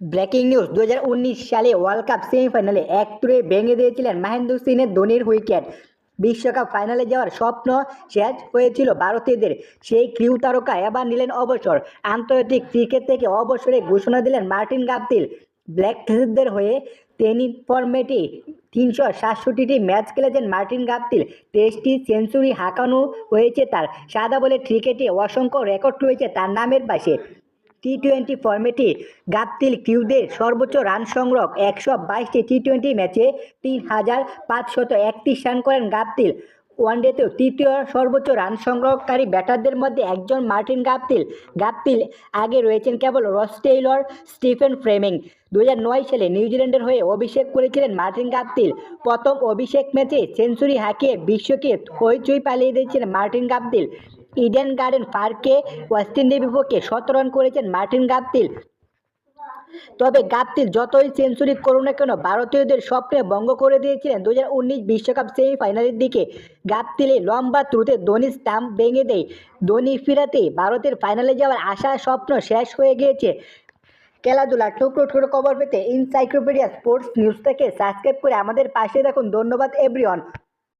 Breaking news দু হাজার উনিশ সালে ওয়ার্ল্ড কাপ সেমিফাইনালে এক তুরে ভেঙে দিয়েছিলেন মহেন্দ্র সিংয়ের ধোনির উইকেট বিশ্বকাপ ফাইনালে যাওয়ার স্বপ্ন শেষ হয়েছিল ভারতীয়দের। সেই ক্রিউ তারকা এবার নিলেন অবসর। আন্তর্জাতিক ক্রিকেট থেকে অবসরে ঘোষণা দিলেন মার্টিন গাপতিল ব্ল্যাকদের হয়ে টেনি ফরম্যাটে তিনশো সাতষট্টিটি ম্যাচ খেলেছেন মার্টিন গাপতিল তেইশটি সেঞ্চুরি হাঁকানো হয়েছে তার। সাদা বলে ক্রিকেটে অসংখ্য রেকর্ড রয়েছে তার নামের পাশে। টি টোয়েন্টি ফর্মেটে গাপতিল কিউদের সর্বোচ্চ রান সংগ্রহ একশো বাইশটি টি টোয়েন্টি ম্যাচে তিন হাজার পাঁচশত একত্রিশ রান করেন গাপতিল ওয়ানডেতেও তৃতীয় সর্বোচ্চ রান সংগ্রহকারী ব্যাটারদের মধ্যে একজন মার্টিন গাপতিল গাপতিল আগে রয়েছেন কেবল রস টেইলর স্টিফেন ফ্রেমিং। দু নয় সালে নিউজিল্যান্ডের হয়ে অভিষেক করেছিলেন মার্টিন গাপতিল প্রথম অভিষেক ম্যাচে সেঞ্চুরি হাঁকিয়ে বিশ্বকে হইচই পালিয়ে দিয়েছিলেন মার্টিন গাপতিল ইডেন গার্ডেন পার্কে ওয়েস্ট ইন্ডিজের বিপক্ষে শত রান করেছেন মার্টিন গাপতিল তবে গাপতিল যতই সেঞ্চুরি করুন না কেন, ভারতীয়দের স্বপ্নে ভঙ্গ করে দিয়েছিলেন দু বিশ্বকাপ সেমিফাইনালের দিকে। গাপতিলে লম্বা ত্রুতে ধোনি স্টাম্প ভেঙে দেয়। ধোনি ফিরাতে ভারতের ফাইনালে যাওয়ার আশা স্বপ্ন শেষ হয়ে গিয়েছে। খেলাধুলা টুকরো টুকরো খবর পেতে ইনসাইক্লোপিডিয়া স্পোর্টস নিউজ থেকে সাবস্ক্রাইব করে আমাদের পাশে দেখুন ধন্যবাদ এভরিওয়ান